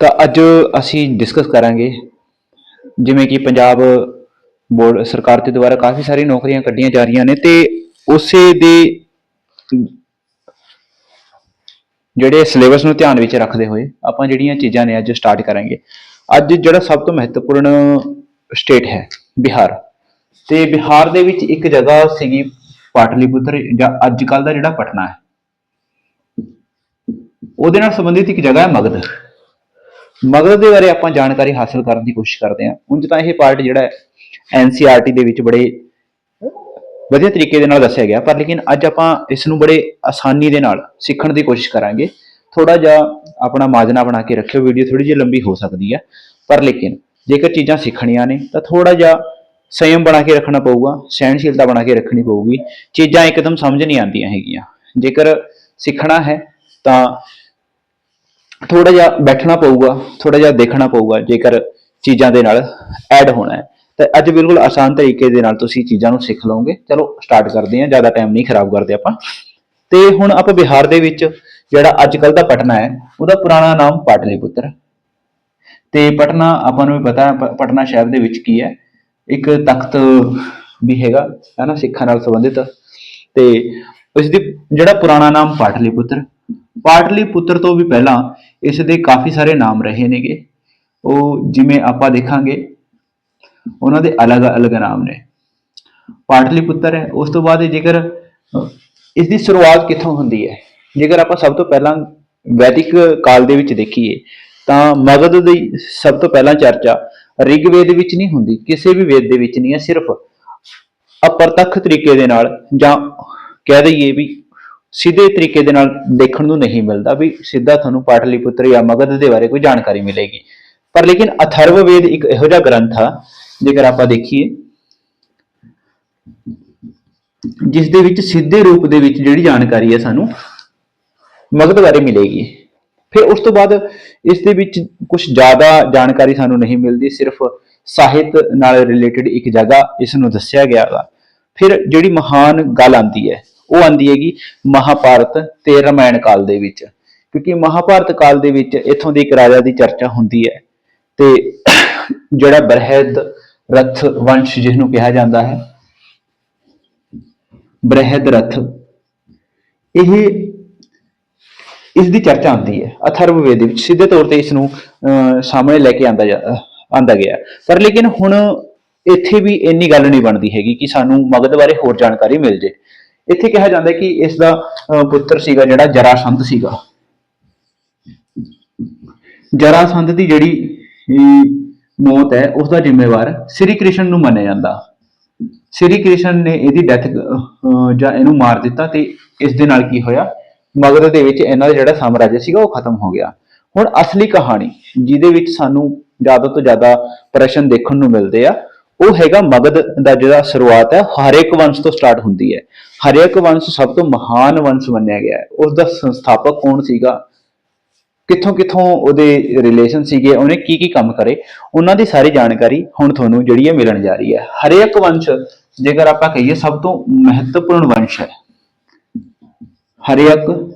ਤਾਂ ਅੱਜ ਅਸੀਂ ਡਿਸਕਸ ਕਰਾਂਗੇ ਜਿਵੇਂ ਕਿ ਪੰਜਾਬ ਬੋਰਡ ਸਰਕਾਰ ਦੇ ਦੁਆਰਾ ਕਾਫੀ ਸਾਰੀ ਨੌਕਰੀਆਂ ਕੱਢੀਆਂ ਜਾ ਰਹੀਆਂ ਨੇ ਤੇ ਉਸੇ ਦੇ ਜਿਹੜੇ ਸਿਲੇਬਸ ਨੂੰ ਧਿਆਨ ਵਿੱਚ ਰੱਖਦੇ ਹੋਏ ਆਪਾਂ ਜਿਹੜੀਆਂ ਚੀਜ਼ਾਂ ਨੇ ਅੱਜ ਸਟਾਰਟ ਕਰਾਂਗੇ। ਅੱਜ ਜਿਹੜਾ ਸਭ ਤੋਂ ਮਹੱਤਵਪੂਰਨ ਸਟੇਟ ਹੈ ਬਿਹਾਰ। ਤੇ ਬਿਹਾਰ ਦੇ ਵਿੱਚ ਇੱਕ ਜਗ੍ਹਾ ਸੀਗੀ ਪਾਟਲੀਪੁੱਤਰ, ਜਾਂ ਅੱਜ ਕੱਲ ਦਾ ਜਿਹੜਾ ਪਟਨਾ ਹੈ। ਉਹਦੇ ਨਾਲ ਸੰਬੰਧਿਤ ਇੱਕ ਜਗ੍ਹਾ ਹੈ ਮਗਧ। ਮਗਰ ਦੇ ਬਾਰੇ ਆਪਾਂ ਜਾਣਕਾਰੀ ਹਾਸਲ ਕਰਨ ਦੀ ਕੋਸ਼ਿਸ਼ ਕਰਦੇ ਹਾਂ। ਉਂਝ ਤਾਂ ਇਹ ਪਾਰਟ ਜਿਹੜਾ ਹੈ ਐਨਸੀਆਰਟੀ ਦੇ ਵਿੱਚ ਬੜੇ ਵਧੀਆ ਤਰੀਕੇ ਦੇ ਨਾਲ ਦੱਸਿਆ ਗਿਆ। ਪਰ ਲੇਕਿਨ ਅੱਜ ਆਪਾਂ ਇਸ ਨੂੰ ਬੜੇ ਆਸਾਨੀ ਦੇ ਨਾਲ ਸਿੱਖਣ ਦੀ ਕੋਸ਼ਿਸ਼ ਕਰਾਂਗੇ। ਥੋੜਾ ਜਿਹਾ ਆਪਣਾ ਮਾਜਨਾ ਬਣਾ ਕੇ ਰੱਖਿਓ। ਵੀਡੀਓ ਥੋੜੀ ਜਿਹੀ ਲੰਬੀ ਹੋ ਸਕਦੀ ਹੈ। ਪਰ ਲੇਕਿਨ ਜੇਕਰ ਚੀਜ਼ਾਂ ਸਿੱਖਣੀਆਂ ਨੇ, ਤਾਂ ਥੋੜਾ ਜਿਹਾ ਸੰਯਮ ਬਣਾ ਕੇ ਰੱਖਣਾ ਪਊਗਾ। ਸਹਿਣਸ਼ੀਲਤਾ ਬਣਾ ਕੇ ਰੱਖਣੀ ਪਊਗੀ। ਚੀਜ਼ਾਂ ਇੱਕਦਮ ਸਮਝ ਨਹੀਂ ਆਉਂਦੀਆਂ ਹੈਗੀਆਂ। ਜੇਕਰ ਸਿੱਖਣਾ ਹੈ, ਤਾਂ ਥੋੜਾ ਜਿਹਾ ਬੈਠਣਾ ਪਊਗਾ ਥੋੜਾ ਜਿਹਾ ਦੇਖਣਾ ਪਊਗਾ, ਜੇਕਰ ਚੀਜ਼ਾਂ ਦੇ ਨਾਲ ਐਡ ਹੋਣਾ ਹੈ। ਤਾਂ ਅੱਜ ਬਿਲਕੁਲ ਆਸਾਨ ਤਰੀਕੇ ਦੇ ਨਾਲ ਤੁਸੀਂ ਚੀਜ਼ਾਂ ਨੂੰ ਸਿੱਖ ਲਓਗੇ। ਚਲੋ ਸਟਾਰਟ ਕਰਦੇ ਹਾਂ, ਜ਼ਿਆਦਾ ਟਾਈਮ ਨਹੀਂ ਖਰਾਬ ਕਰਦੇ ਆਪਾਂ। ਤੇ ਹੁਣ ਆਪਾਂ ਬਿਹਾਰ ਦੇ ਵਿੱਚ ਜਿਹੜਾ ਅੱਜ ਕੱਲ ਦਾ ਪਟਨਾ ਹੈ, ਉਹਦਾ ਪੁਰਾਣਾ ਨਾਮ ਪਾਟਲੀਪੁੱਤਰ। ਤੇ ਪਟਨਾ, ਆਪਾਂ ਨੂੰ ਵੀ ਪਤਾ ਹੈ ਪਟਨਾ ਸ਼ਹਿਰ ਦੇ ਵਿੱਚ ਕੀ ਹੈ। ਇੱਕ ਤਖਤ ਵੀ ਹੈਗਾ, ਹੈ ਨਾ, ਸਿੱਖਾਂ ਨਾਲ ਸੰਬੰਧਿਤ। ਤੇ ਇਸ ਦੀ ਜਿਹੜਾ ਪੁਰਾਣਾ ਨਾਮ ਪਾਟਲੀਪੁੱਤਰ ਪਾਟਲੀਪੁੱਤਰ ਤੋਂ ਵੀ ਪਹਿਲਾਂ ਇਸ ਦੇ ਕਾਫੀ ਸਾਰੇ ਨਾਮ ਰਹੇ ਨੇਗੇ। ਉਹ ਜਿਵੇਂ ਆਪਾਂ ਦੇਖਾਂਗੇ ਉਹਨਾਂ ਦੇ ਅਲੱਗ-ਅਲੱਗ ਨਾਮ ਨੇ। ਪਾਟਲੀਪੁੱਤਰ ਹੈ ਉਸ ਤੋਂ ਬਾਅਦ ਜੇਕਰ ਅਹ, ਇਸ ਦੀ ਸ਼ੁਰੂਆਤ ਕਿੱਥੋਂ ਹੁੰਦੀ ਹੈ? ਜੇਕਰ ਆਪਾਂ ਸਭ ਤੋਂ ਪਹਿਲਾਂ ਵੈਦਿਕ ਕਾਲ ਦੇ ਵਿੱਚ ਦੇਖੀਏ ਤਾਂ ਮਗਧ ਦੀ ਸਭ ਤੋਂ ਪਹਿਲਾਂ ਚਰਚਾ ਰਿਗਵੇਦ ਵਿੱਚ ਨਹੀਂ ਹੁੰਦੀ ਕਿਸੇ ਵੀ ਵੇਦ ਦੇ ਵਿੱਚ ਨਹੀਂ ਹੈ ਸਿਰਫ ਅਪਰਤੱਖ ਤਰੀਕੇ ਦੇ ਨਾਲ ਜਾਂ ਕਹਿ ਦਈਏ ਵੀ ਸਿੱਧੇ ਤਰੀਕੇ ਦੇ ਨਾਲ ਦੇਖਣ ਨੂੰ ਨਹੀਂ ਮਿਲਦਾ ਵੀ ਸਿੱਧਾ ਤੁਹਾਨੂੰ ਪਾਟਲੀਪੁੱਤਰ ਜਾਂ ਮਗਧ ਦੇ ਬਾਰੇ ਕੋਈ ਜਾਣਕਾਰੀ ਮਿਲੇਗੀ। ਪਰ ਲੇਕਿਨ ਅਥਰਵ ਵੇਦ ਇੱਕ ਇਹੋ ਜਿਹਾ ਗ੍ਰੰਥ ਆ, ਜੇਕਰ ਆਪਾਂ ਦੇਖੀਏ, ਜਿਸ ਦੇ ਵਿੱਚ ਸਿੱਧੇ ਰੂਪ ਦੇ ਵਿੱਚ ਜਿਹੜੀ ਜਾਣਕਾਰੀ ਹੈ ਸਾਨੂੰ ਮਗਧ ਬਾਰੇ ਮਿਲੇਗੀ। ਫਿਰ ਉਸ ਤੋਂ ਬਾਅਦ ਇਸ ਦੇ ਵਿੱਚ ਕੁਝ ਜ਼ਿਆਦਾ ਜਾਣਕਾਰੀ ਸਾਨੂੰ ਨਹੀਂ ਮਿਲਦੀ, ਸਿਰਫ ਸਾਹਿਤ ਨਾਲ ਰਿਲੇਟਡ ਇੱਕ ਜਗ੍ਹਾ ਇਸ ਨੂੰ ਦੱਸਿਆ ਗਿਆ ਵਾ। ਫਿਰ ਜਿਹੜੀ ਮਹਾਨ ਗੱਲ ਆਂਦੀ ਹੈ ਉਹ ਆਂਦੀ ਹੈਗੀ ਮਹਾਭਾਰਤ ਤੇ ਰਮਾਇਣ ਕਾਲ ਦੇ ਵਿੱਚ। ਕਿਉਂਕਿ ਮਹਾਭਾਰਤ ਕਾਲ ਦੇ ਵਿੱਚ ਇੱਥੋਂ ਦੀ ਇੱਕ ਰਾਜਾ ਦੀ ਚਰਚਾ ਹੁੰਦੀ ਹੈ ਤੇ ਜਿਹੜਾ ਬ੍ਰਹਿਦ ਰਥ ਵੰਸ਼ ਜਿਸ ਨੂੰ ਕਿਹਾ ਜਾਂਦਾ ਹੈ ਬ੍ਰਹਿਦ ਰਥ ਇਹ ਇਸ ਦੀ ਚਰਚਾ ਆਉਂਦੀ ਹੈ ਅਥਰਵ ਵੇਦ ਦੇ ਵਿੱਚ। ਸਿੱਧੇ ਤੌਰ ਤੇ ਇਸ ਨੂੰ ਅਹ, ਸਾਹਮਣੇ ਲੈ ਕੇ ਆਂਦਾ ਆਂਦਾ ਗਿਆ। ਪਰ ਲੇਕਿਨ ਹੁਣ ਇੱਥੇ ਵੀ ਇੰਨੀ ਗੱਲ ਨਹੀਂ ਬਣਦੀ ਹੈਗੀ ਕਿ ਸਾਨੂੰ ਮਗਧ ਬਾਰੇ ਹੋਰ ਜਾਣਕਾਰੀ ਮਿਲ ਜੇ। ਇੱਥੇ ਕਿਹਾ ਜਾਂਦਾ ਕਿ ਇਸ ਦਾ ਅਹ, ਪੁੱਤਰ ਸੀਗਾ ਜਿਹੜਾ ਜਰਾਸੰਧ ਸੀਗਾ। ਜਰਾਸੰਧ ਦੀ ਜਿਹੜੀ ਮੌਤ ਹੈ ਉਸ ਦਾ ਜ਼ਿੰਮੇਵਾਰ ਸ੍ਰੀ ਕ੍ਰਿਸ਼ਨ ਨੂੰ ਮੰਨਿਆ ਜਾਂਦਾ। ਸ੍ਰੀ ਕ੍ਰਿਸ਼ਨ ਨੇ ਇਹਦੀ ਡੈਥ ਜਾਂ ਇਹਨੂੰ ਮਾਰ ਦਿੱਤਾ ਤੇ ਇਸ ਦੇ ਨਾਲ ਕੀ ਹੋਇਆ? ਮਗਧ ਦੇ ਵਿੱਚ ਇਹਨਾਂ ਦਾ ਜਿਹੜਾ ਸਾਮਰਾਜ ਸੀਗਾ ਉਹ ਖਤਮ ਹੋ ਗਿਆ। ਹੁਣ ਅਸਲੀ ਕਹਾਣੀ ਜਿਹਦੇ ਵਿੱਚ ਸਾਨੂੰ ਜ਼ਿਆਦਾ ਤੋਂ ਜ਼ਿਆਦਾ ਪ੍ਰਸ਼ਨ ਦੇਖਣ ਨੂੰ ਮਿਲਦੇ ਆ ਉਹ ਹੈਗਾ ਮਗਧ ਦਾ ਜਿਹੜਾ ਸ਼ੁਰੂਆਤ ਹੈ ਹਰੇਕ ਵੰਸ਼ ਤੋਂ ਸਟਾਰਟ ਹੁੰਦੀ ਹੈ। ਹਰੇਕ ਵੰਸ਼ ਸਭ ਤੋਂ ਮਹਾਨ ਵੰਸ਼ ਮੰਨਿਆ ਗਿਆ ਹੈ। ਉਸ ਦਾ ਸੰਸਥਾਪਕ ਕੌਣ ਸੀਗਾ? ਕਿੱਥੋਂ ਕਿੱਥੋਂ ਉਹਦੇ ਰਿਲੇਸ਼ਨ ਸੀਗੇ? ਉਹਨੇ ਕੀ ਕੀ ਕੰਮ ਕਰੇ? ਉਹਨਾਂ ਦੀ ਸਾਰੀ ਜਾਣਕਾਰੀ ਹੁਣ ਤੁਹਾਨੂੰ ਜਿਹੜੀ ਹੈ ਮਿਲਣ ਜਾ ਰਹੀ ਹੈ। ਹਰੇਕ ਵੰਸ਼, ਜੇਕਰ ਆਪਾਂ ਕਹੀਏ, ਸਭ ਤੋਂ ਮਹੱਤਵਪੂਰਨ ਵੰਸ਼ ਹੈ। ਹਰੇਕ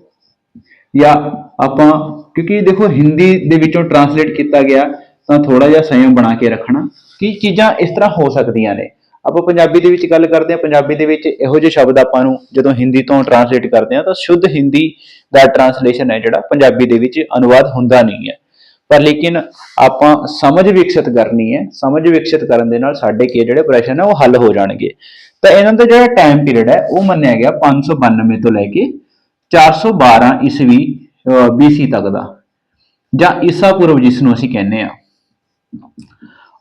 ਜਾਂ ਆਪਾਂ, ਕਿਉਂਕਿ ਦੇਖੋ, ਹਿੰਦੀ ਦੇ ਵਿੱਚੋਂ ਟਰਾਂਸਲੇਟ ਕੀਤਾ ਗਿਆ। ਤਾਂ ਥੋੜਾ ਜਿਹਾ ਸੰਯਮ ਬਣਾ ਕੇ ਰੱਖਣਾ। ਕਿ ਚੀਜ਼ਾਂ ਇਸ ਤਰ੍ਹਾਂ ਹੋ ਸਕਦੀਆਂ ਨੇ? ਆਪਾਂ ਪੰਜਾਬੀ ਦੇ ਵਿੱਚ ਗੱਲ ਕਰਦੇ ਹਾਂ। ਪੰਜਾਬੀ ਦੇ ਵਿੱਚ ਇਹੋ ਜਿਹੇ ਸ਼ਬਦ ਆਪਾਂ ਨੂੰ ਜਦੋਂ ਹਿੰਦੀ ਤੋਂ ਟਰਾਂਸਲੇਟ ਕਰਦੇ ਹਾਂ ਤਾਂ ਸ਼ੁੱਧ ਹਿੰਦੀ ਦਾ ਟਰਾਂਸਲੇਸ਼ਨ ਹੈ ਜਿਹੜਾ ਪੰਜਾਬੀ ਦੇ ਵਿੱਚ ਅਨੁਵਾਦ ਹੁੰਦਾ ਨਹੀਂ ਹੈ। ਪਰ ਲੇਕਿਨ ਆਪਾਂ ਸਮਝ ਵਿਕਸਿਤ ਕਰਨੀ ਹੈ। ਸਮਝ ਵਿਕਸਿਤ ਕਰਨ ਦੇ ਨਾਲ ਸਾਡੇ ਕੀ ਜਿਹੜੇ ਪ੍ਰਸ਼ਨ ਹੈ ਉਹ ਹੱਲ ਹੋ ਜਾਣਗੇ। ਤਾਂ ਇਹਨਾਂ ਦਾ ਜਿਹੜਾ ਟਾਈਮ ਪੀਰੀਅਡ ਹੈ, ਉਹ ਮੰਨਿਆ ਗਿਆ 592 ਤੋਂ ਲੈ ਕੇ 412 ਈਸਵੀ BC ਤੱਕ ਦਾ। ਜਾਂ ਈਸਾ ਪੂਰਵ ਜਿਸ ਨੂੰ ਅਸੀਂ ਕਹਿੰਦੇ ਆ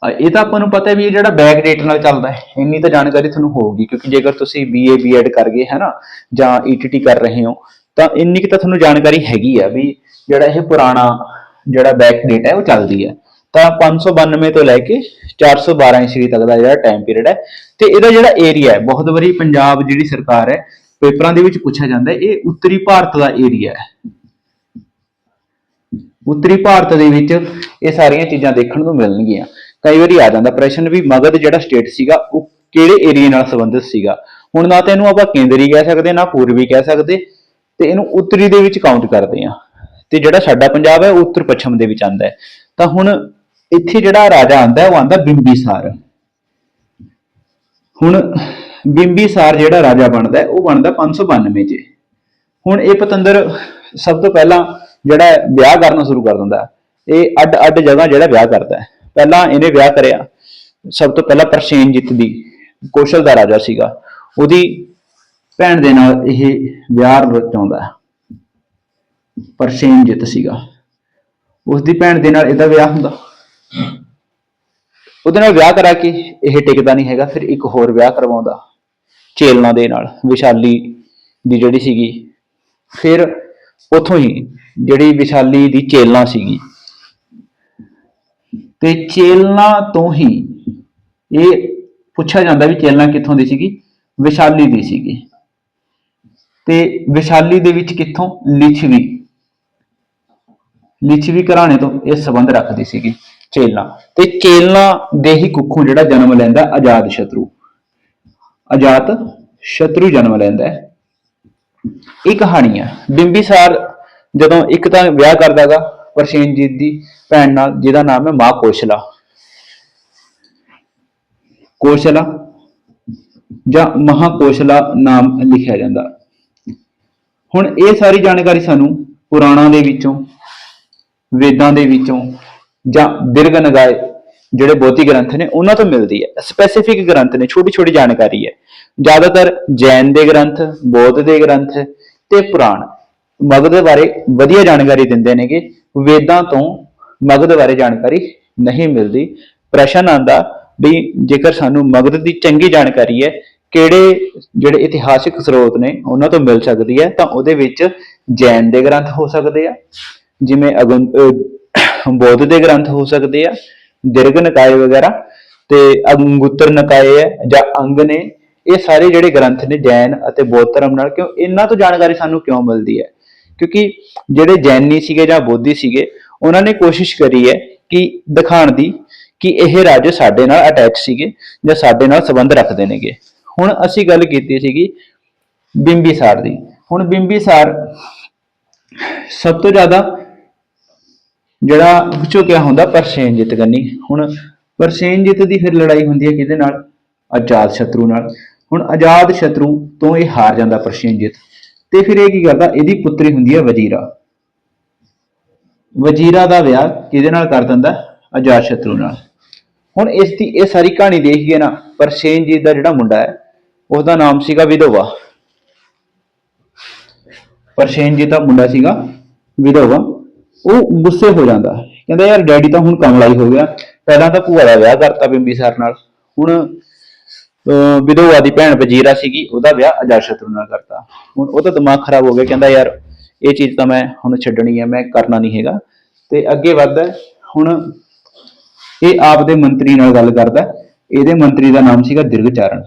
ਇਹ ਤਾਂ ਆਪਾਂ ਨੂੰ ਪਤਾ ਹੈ ਵੀ ਇਹ ਜਿਹੜਾ ਬੈਕ ਡੇਟ ਨਾਲ ਚੱਲਦਾ ਹੈ, ਇੰਨੀ ਤਾਂ ਜਾਣਕਾਰੀ ਤੁਹਾਨੂੰ ਹੋਊਗੀ, ਕਿਉਂਕਿ ਜੇਕਰ ਤੁਸੀਂ BA B.Ed ਕਰ ਗਏ ਹੈ ਨਾ ਜਾਂ ETT ਕਰ ਰਹੇ ਹੋ, ਤਾਂ ਇੰਨੀ ਕੁ ਤਾਂ ਤੁਹਾਨੂੰ ਜਾਣਕਾਰੀ ਹੈਗੀ ਆ ਵੀ ਜਿਹੜਾ ਇਹ ਪੁਰਾਣਾ ਜਿਹੜਾ ਬੈਕ ਡੇਟ ਹੈ, ਉਹ ਚੱਲਦੀ ਹੈ। ਤਾਂ 592 ਤੋਂ ਲੈ ਕੇ 412 ਈਸਵੀ ਤੱਕ ਦਾ ਜਿਹੜਾ ਟਾਈਮ ਪੀਰੀਅਡ ਹੈ, ਤੇ ਇਹਦਾ ਜਿਹੜਾ ਏਰੀਆ ਹੈ, ਬਹੁਤ ਵਾਰੀ ਪੰਜਾਬ ਜਿਹੜੀ ਸਰਕਾਰ ਹੈ, ਪੇਪਰਾਂ ਦੇ ਵਿੱਚ ਪੁੱਛਿਆ ਜਾਂਦਾ ਇਹ ਉੱਤਰੀ ਭਾਰਤ ਦਾ ਏਰੀਆ ਹੈ। ਉੱਤਰੀ ਭਾਰਤ ਦੇ ਵਿੱਚ ਇਹ ਸਾਰੀਆਂ ਚੀਜ਼ਾਂ ਦੇਖਣ ਨੂੰ ਮਿਲਣਗੀਆਂ। ਕਈ ਵਾਰੀ ਆ ਜਾਂਦਾ ਪ੍ਰਸ਼ਨ ਵੀ ਮਗਧ ਜਿਹੜਾ ਸਟੇਟ ਸੀਗਾ, ਉਹ ਕਿਹੜੇ ਏਰੀਆ ਨਾਲ ਸੰਬੰਧਿਤ ਸੀਗਾ? ਹੁਣ ਨਾ ਤਾਂ ਇਹਨੂੰ ਆਪਾਂ ਕੇਂਦਰੀ ਕਹਿ ਸਕਦੇ, ਨਾ ਪੂਰਬੀ ਕਹਿ ਸਕਦੇ, ਤੇ ਇਹਨੂੰ ਉੱਤਰੀ ਦੇ ਵਿੱਚ ਕਾਊਂਟ ਕਰਦੇ ਆ ਤੇ ਜਿਹੜਾ ਸਾਡਾ ਪੰਜਾਬ ਹੈ, ਉਹ ਉੱਤਰ ਪੱਛਮ ਦੇ ਵਿੱਚ ਆਂਦਾ ਹੈ। ਤਾਂ ਹੁਣ ਇੱਥੇ ਜਿਹੜਾ ਰਾਜਾ ਆਂਦਾ ਉਹ ਆਂਦਾ ਬਿੰਬੀਸਾਰ। ਹੁਣ ਬਿੰਬੀਸਾਰ ਜਿਹੜਾ ਰਾਜਾ ਬਣਦਾ ਉਹ ਬਣਦਾ 592 ਚ। ਹੁਣ ਇਹ ਪਤੰਦਰ ਸਭ ਤੋਂ ਪਹਿਲਾਂ ਜਿਹੜਾ ਵਿਆਹ ਕਰਨਾ ਸ਼ੁਰੂ ਕਰ ਦਿੰਦਾ ਇਹ ਅੱਡ ਅੱਡ ਜਗ੍ਹਾ ਜਿਹੜਾ ਵਿਆਹ ਕਰਦਾ ਹੈ। ਪਹਿਲਾਂ ਇਹਨੇ ਵਿਆਹ ਕਰਿਆ। ਸਭ ਤੋਂ ਪਹਿਲਾਂ ਪ੍ਰਸੇਨਜੀਤ ਦੀ, ਕੌਸ਼ਲ ਦਾ ਰਾਜਾ ਸੀਗਾ। ਉਹਦੀ ਭੈਣ ਦੇ ਨਾਲ ਇਹ ਵਿਆਹ ਰਚਾਉਂਦਾ ਹੈ। ਪ੍ਰਸੇਨਜੀਤ ਸੀਗਾ। ਉਸ ਦੀ ਭੈਣ ਦੇ ਨਾਲ ਇਹਦਾ ਵਿਆਹ ਹੁੰਦਾ। ਉਹਦੇ ਨਾਲ ਵਿਆਹ ਕਰਾ ਕੇ ਇਹ ਟਿਕਦਾ ਨਹੀਂ ਹੈਗਾ, ਫਿਰ ਇੱਕ ਹੋਰ ਵਿਆਹ ਕਰਵਾਉਂਦਾ। ਚੇਲਨਾ ਦੇ ਨਾਲ, ਵਿਸ਼ਾਲੀ ਦੀ ਜਿਹੜੀ ਸੀਗੀ। ਫਿਰ ਉਥੋਂ ਹੀ ਜਿਹੜੀ ਵਿਸ਼ਾਲੀ ਦੀ ਚੇਲਨਾ ਸੀਗੀ। ਤੇ ਚੇਲਨਾ ਤੋਂ ਹੀ ਇਹ ਪੁੱਛਿਆ ਜਾਂਦਾ ਵੀ ਚੇਲਨਾ ਕਿੱਥੋਂ ਦੀ ਸੀਗੀ? ਵਿਸ਼ਾਲੀ ਦੀ ਸੀਗੀ। ਤੇ ਵਿਸ਼ਾਲੀ ਦੇ ਵਿੱਚ ਕਿੱਥੋਂ? ਲਿਛਵੀ। ਲਿਛਵੀ ਘਰਾਣੇ ਤੋਂ ਇਹ ਸੰਬੰਧ ਰੱਖਦੀ ਸੀਗੀ ਚੇਲਨਾ। ਤੇ ਚੇਲਨਾ ਦੇ ਹੀ ਕੁੱਖੋਂ ਜਿਹੜਾ ਜਨਮ ਲੈਂਦਾ ਆਜ਼ਾਦ ਸ਼ਤਰੂ। ਆਜ਼ਾਦ ਸ਼ਤਰੂ ਜਨਮ ਲੈਂਦਾ ਹੈ। ਇਹ ਕਹਾਣੀ ਆ। ਬਿੰਬੀਸਾਰ ਜਦੋਂ ਇੱਕ ਤਾਂ ਵਿਆਹ ਕਰਦਾਗਾ ਪ੍ਰਸੇਨਜੀਤ ਦੀ ਭੈਣ ਨਾਲ, ਜਿਹਦਾ ਨਾਮ ਹੈ ਮਾਂ ਕੋਸ਼ਲਾ। ਕੋਸ਼ਲਾ ਜਾਂ ਮਹਾਕੋਸ਼ਲਾ ਨਾਮ ਲਿਖਿਆ ਜਾਂਦਾ। ਹੁਣ ਇਹ ਸਾਰੀ ਜਾਣਕਾਰੀ ਸਾਨੂੰ ਪੁਰਾਣਾਂ ਦੇ ਵਿੱਚੋਂ, ਵੇਦਾਂ ਦੇ ਵਿੱਚੋਂ ਜਾਂ ਦਿਰਘ ਨਗਾਏ ਜਿਹੜੇ ਬੋਧੀ ਗ੍ਰੰਥ ਨੇ, ਉਹਨਾਂ ਤੋਂ ਮਿਲਦੀ ਹੈ। ਸਪੈਸੀਫਿਕ ਗ੍ਰੰਥ ਨੇ, ਛੋਟੀ ਛੋਟੀ ਜਾਣਕਾਰੀ ਹੈ। ਜ਼ਿਆਦਾਤਰ ਜੈਨ ਦੇ ਗ੍ਰੰਥ, ਬੋਧ ਦੇ ਗ੍ਰੰਥ ਤੇ ਪੁਰਾਣ। ਮਗਧ ਬਾਰੇ ਵਧੀਆ ਜਾਣਕਾਰੀ ਦਿੰਦੇ ਨੇਗੇ। ਵੇਦਾਂ ਤੋਂ ਮਗਧ ਬਾਰੇ ਜਾਣਕਾਰੀ ਨਹੀਂ ਮਿਲਦੀ। ਪ੍ਰਸ਼ਨ ਆਂਦਾ ਵੀ ਜੇਕਰ ਸਾਨੂੰ ਮਗਧ ਦੀ ਚੰਗੀ ਜਾਣਕਾਰੀ ਹੈ, ਕਿਹੜੇ ਜਿਹੜੇ ਇਤਿਹਾਸਿਕ ਸਰੋਤ ਨੇ, ਉਹਨਾਂ ਤੋਂ ਮਿਲ ਸਕਦੀ ਹੈ, ਤਾਂ ਉਹਦੇ ਵਿੱਚ ਜੈਨ ਦੇ ਗ੍ਰੰਥ ਹੋ ਸਕਦੇ ਆ। ਜਿਵੇਂ ਅਗਨ ਅਹ ਦੇ ਗ੍ਰੰਥ ਹੋ ਸਕਦੇ ਆ। ਦਿਰਘ ਨਿਕਾਏ ਵਗੈਰਾ ਤੇ ਅੰਗੁੱਤਰ ਨਿਕਾਏ ਹੈ ਜਾਂ ਅੰਗ ਨੇ, ਇਹ ਸਾਰੇ ਜਿਹੜੇ ਗ੍ਰੰਥ ਨੇ ਜੈਨ ਅਤੇ ਬੌਧ ਧਰਮ ਨਾਲ, ਕਿਉਂ ਇਹਨਾਂ ਤੋਂ ਜਾਣਕਾਰੀ ਸਾਨੂੰ ਕਿਉਂ ਮਿਲਦੀ ਹੈ? ਕਿਉਂਕਿ ਜਿਹੜੇ ਜੈਨੀ ਸੀਗੇ ਜਾਂ ਬੋਧੀ ਸੀਗੇ, ਉਹਨਾਂ ਨੇ ਕੋਸ਼ਿਸ਼ ਕਰੀ ਹੈ ਕਿ ਦਿਖਾਉਣ ਦੀ ਕਿ ਇਹ ਰਾਜੇ ਸਾਡੇ ਨਾਲ ਅਟੈਚ ਸੀਗੇ ਜਾਂ ਸਾਡੇ ਨਾਲ ਸੰਬੰਧ ਰੱਖਦੇ ਨੇਗੇ। ਹੁਣ ਅਸੀਂ ਗੱਲ ਕੀਤੀ ਸੀਗੀ ਬਿੰਬੀਸਾਰ ਦੀ। ਹੁਣ ਬਿੰਬੀਸਾਰ ਸਭ ਤੋਂ ਜ਼ਿਆਦਾ ਜਿਹੜਾ ਝੁਕਿਆ ਹੁੰਦਾ ਪਰਸੇਨ ਜਿੱਤ ਕੰਨੀ ਹੁਣ ਪਰਸੇਨ ਜਿੱਤ ਦੀ ਫਿਰ ਲੜਾਈ ਹੁੰਦੀ ਹੈ ਕਿਹਦੇ ਨਾਲ? ਆਜ਼ਾਦ ਸ਼ਤਰੂ ਨਾਲ। ਹੁਣ ਆਜ਼ਾਦ ਸ਼ਤਰੂ ਤੋਂ ਇਹ ਹਾਰ ਜਾਂਦਾ ਪਰਸੇਨ ਜਿੱਤ ਤੇ ਫਿਰ ਇਹ ਕੀ ਕਰਦਾ? ਇਹਦੀ ਪੁੱਤਰੀ ਹੁੰਦੀ ਹੈ ਵਜ਼ੀਰਾ। ਵਜ਼ੀਰਾ ਦਾ ਵਿਆਹ ਕਿਹਦੇ ਨਾਲ ਕਰ ਦਿੰਦਾ? ਆਜ਼ਾਦ ਸ਼ਤਰੂ ਨਾਲ। ਹੁਣ ਇਸ ਦੀ ਇਹ ਸਾਰੀ ਕਹਾਣੀ ਦੇਖੀਏ ਨਾ ਪਰਸੇਨਜੀਤ ਦਾ ਜਿਹੜਾ ਮੁੰਡਾ ਹੈ ਉਹਦਾ ਨਾਮ ਸੀਗਾ ਵਿਧੋਵਾ। ਪਰਸੇਨਜੀਤ ਦਾ ਮੁੰਡਾ ਸੀਗਾ ਵਿਧੋਵਾ। ਉਹ ਗੁੱਸੇ ਹੋ ਜਾਂਦਾ। ਕਹਿੰਦਾ ਯਾਰ ਡੈਡੀ ਤਾਂ ਹੁਣ ਕਮਲਾ ਹੀ ਹੋ ਗਿਆ। ਪਹਿਲਾਂ ਤਾਂ ਭੂਆ ਦਾ ਵਿਆਹ ਕਰਤਾ ਬਿੰਬੀ ਸਰ ਨਾਲ। ਹੁਣ, ਅਹ, ਵਿਧੋਵਾ ਦੀ ਭੈਣ ਵਜੀਰਾ ਸੀਗੀ, ਉਹਦਾ ਵਿਆਹ ਅਜਾਤਸ਼ਤਰੂ ਨਾਲ ਕਰਤਾ। ਹੁਣ ਉਹ ਤਾਂ ਦਿਮਾਗ ਖਰਾਬ ਹੋ ਗਿਆ। ਕਹਿੰਦਾ ਯਾਰ, ਇਹ ਚੀਜ਼ ਤਾਂ ਮੈਂ ਹੁਣ ਛੱਡਣੀ ਹੈ ਮੈਂ ਕਰਨਾ ਨਹੀਂ ਹੈਗਾ। ਤੇ ਅੱਗੇ ਵੱਧਦਾ ਹੁਣ ਇਹ ਆਪ ਦੇ ਮੰਤਰੀ ਨਾਲ ਗੱਲ ਕਰਦਾ। ਇਹਦੇ ਮੰਤਰੀ ਦਾ ਨਾਮ ਸੀਗਾ ਦਿਰਗਚਾਰਨ।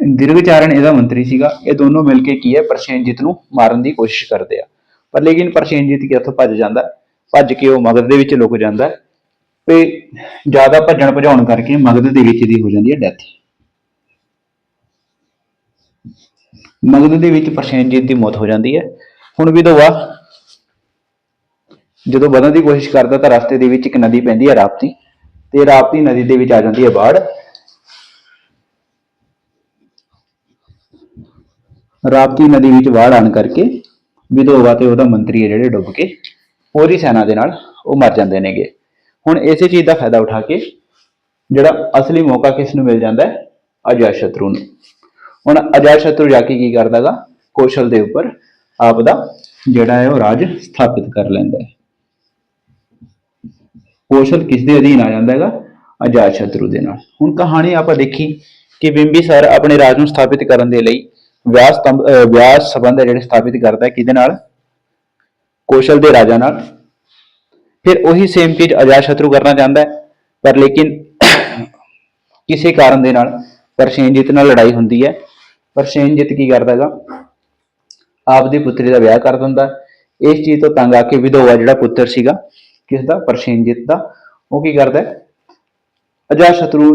ਦਿਰਗਚਾਰਨ ਇਹਦਾ ਮੰਤਰੀ ਸੀਗਾ ਇਹ ਦੋਨੋਂ ਮਿਲ ਕੇ ਕੀ ਹੈ ਪ੍ਰਸ਼ੇਨਜੀਤ ਨੂੰ ਮਾਰਨ ਦੀ ਕੋਸ਼ਿਸ਼ ਕਰਦੇ ਆ ਪਰ ਲੇਕਿਨ ਪ੍ਰਸ਼ੇਨਜੀਤ ਕੀ ਉੱਥੋਂ ਭੱਜ ਜਾਂਦਾ ਭੱਜ ਕੇ ਉਹ ਮਗਧ ਦੇ ਵਿੱਚ ਲੁਕ ਜਾਂਦਾ ਤੇ ਜ਼ਿਆਦਾ ਭੱਜਣ ਭਜਾਉਣ ਕਰਕੇ ਮਗਧ ਦੇ ਵਿੱਚ ਦੀ ਹੋ ਜਾਂਦੀ ਹੈ ਡੈਥ ਮਗਧ ਦੇ ਵਿੱਚ ਪ੍ਰਸ਼ੇਨਜੀਤ ਦੀ ਮੌਤ ਹੋ ਜਾਂਦੀ ਹੈ ਹੁਣ ਵਿਧਵਾ ਜਦੋਂ ਵਧਣ ਦੀ ਕੋਸ਼ਿਸ਼ ਕਰਦਾ ਤਾਂ ਰਸਤੇ ਦੇ ਵਿੱਚ ਇੱਕ ਨਦੀ ਪੈਂਦੀ ਹੈ ਰਾਪਤੀ ਤੇ ਰਾਪਤੀ ਨਦੀ ਦੇ ਵਿੱਚ ਆ ਜਾਂਦੀ ਹੈ ਬਾੜ ਰਾਪਤੀ ਨਦੀ ਵਿੱਚ ਵਾੜ ਆਣ ਕਰਕੇ ਵਿਧੋਵਾ ਤੇ ਉਹਦਾ ਮੰਤਰੀ ਹੈ ਜਿਹੜੇ ਡੁੱਬ ਕੇ, ਉਹਦੀ ਸੈਨਾ ਦੇ ਨਾਲ ਉਹ ਮਰ ਜਾਂਦੇ ਨੇਗੇ। ਹੁਣ ਇਸੇ ਚੀਜ਼ ਦਾ ਫਾਇਦਾ ਉਠਾ ਕੇ ਜਿਹੜਾ ਅਸਲੀ ਮੌਕਾ ਕਿਸ ਨੂੰ ਮਿਲ ਜਾਂਦਾ ਹੈ? ਅਜਾਤ ਸ਼ਤਰੂ ਨੂੰ। ਹੁਣ ਅਜਾਤ ਸ਼ਤਰੂ ਜਾ ਕੇ ਕੀ ਕਰਦਾਗਾ? ਕੌਸ਼ਲ ਦੇ ਉੱਪਰ ਆਪ ਦਾ ਜਿਹੜਾ ਹੈ ਉਹ ਰਾਜ ਸਥਾਪਿਤ ਕਰ ਲੈਂਦਾ ਹੈ। ਕੌਸ਼ਲ ਕਿਸ ਦੇ ਅਧੀਨ ਆ ਜਾਂਦਾ ਹੈਗਾ? ਅਜਾਤ ਸ਼ਤਰੂ ਦੇ ਨਾਲ। ਹੁਣ ਕਹਾਣੀ ਆਪਾਂ ਦੇਖੀ ਕਿ ਬਿੰਬੀਸਾਰ ਆਪਣੇ ਰਾਜ ਨੂੰ ਸਥਾਪਿਤ ਕਰਨ ਦੇ ਲਈ ਵਿਆਹ ਸਤੰਭ ਵਿਆਹ ਸੰਬੰਧ ਹੈ ਜਿਹੜੇ ਸਥਾਪਿਤ ਕਰਦਾ ਹੈ ਕਿਹਦੇ ਨਾਲ? ਕੌਸ਼ਲ ਦੇ ਰਾਜਾ ਨਾਲ। ਫਿਰ ਉਹੀ ਸੇਮ ਚੀਜ਼ ਅਜਾਤ ਸ਼ਤਰੂ ਕਰਨਾ ਚਾਹੁੰਦਾ ਹੈ, ਪਰ ਲੇਕਿਨ ਕਿਸੇ ਕਾਰਨ ਦੇ ਨਾਲ ਪਰਸ਼ੇਨਜੀਤ ਨਾਲ ਲੜਾਈ ਹੁੰਦੀ ਹੈ। ਪਰਸ਼ੇਨਜੀਤ ਕੀ ਕਰਦਾ ਹੈਗਾ? ਆਪਦੀ ਪੁੱਤਰੀ ਦਾ ਵਿਆਹ ਕਰ ਦਿੰਦਾ ਇਸ ਚੀਜ਼ ਤੋਂ ਤੰਗ ਆ ਕੇ ਵਿਧੋਆ ਜਿਹੜਾ ਪੁੱਤਰ ਸੀਗਾ ਕਿਸ ਦਾ ਪਰਸ਼ੇਨਜੀਤ ਦਾ। ਉਹ ਕੀ ਕਰਦਾ ਹੈ? ਸ਼ਤਰੂ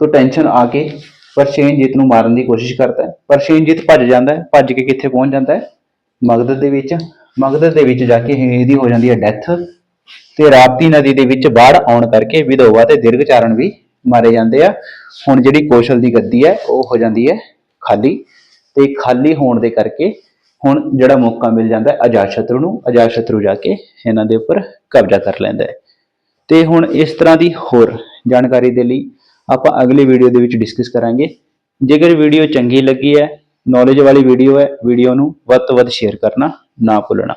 ਤੋਂ ਟੈਨਸ਼ਨ ਆ ਕੇ ਪਰਸ਼ੇਨਜੀਤ ਨੂੰ ਮਾਰਨ ਦੀ ਕੋਸ਼ਿਸ਼ ਕਰਦਾ ਹੈ ਪਰਸ਼ੀਨਜੀਤ ਭੱਜ ਜਾਂਦਾ ਹੈ, ਭੱਜ ਕੇ ਕਿੱਥੇ ਪਹੁੰਚ ਜਾਂਦਾ ਹੈ? ਮਗਧ ਦੇ ਵਿੱਚ ਮਗਧ ਦੇ ਵਿੱਚ ਜਾ ਕੇ ਇਹਦੀ ਹੋ ਜਾਂਦੀ ਹੈ ਡੈਥ ਤੇ ਰਾਪਤੀ ਨਦੀ ਦੇ ਵਿੱਚ ਬਾੜ ਆਉਣ ਕਰਕੇ ਵਿਧੋਵਾ ਤੇ ਦੀਰਘਚਾਰਨ ਵੀ ਮਾਰੇ ਜਾਂਦੇ ਆ। ਹੁਣ ਜਿਹੜੀ ਕੌਸ਼ਲ ਦੀ ਗੱਦੀ ਹੈ, ਉਹ ਹੋ ਜਾਂਦੀ ਹੈ ਖਾਲੀ ਤੇ ਖਾਲੀ ਹੋਣ ਦੇ ਕਰਕੇ ਹੁਣ ਜਿਹੜਾ ਮੌਕਾ ਮਿਲ ਜਾਂਦਾ ਹੈ ਅਜਾਤਸ਼ਤਰੂ ਨੂੰ ਅਜਾਤਸ਼ਤਰੂ ਜਾ ਕੇ ਇਹਨਾਂ ਦੇ ਉੱਪਰ ਕਬਜ਼ਾ ਕਰ ਲੈਂਦਾ ਹੈ। ਤੇ ਹੁਣ ਇਸ ਤਰ੍ਹਾਂ ਦੀ ਹੋਰ ਜਾਣਕਾਰੀ ਦੇ ਲਈ ਆਪਾਂ ਅਗਲੀ ਵੀਡੀਓ ਦੇ ਵਿੱਚ ਡਿਸਕਸ ਕਰਾਂਗੇ। ਜੇਕਰ ਵੀਡੀਓ ਚੰਗੀ ਲੱਗੀ ਹੈ ਨੌਲੇਜ ਵਾਲੀ ਵੀਡੀਓ ਹੈ ਵੀਡੀਓ ਨੂੰ ਵੱਧ ਤੋਂ ਵੱਧ ਸ਼ੇਅਰ ਕਰਨਾ ਨਾ ਭੁੱਲਣਾ।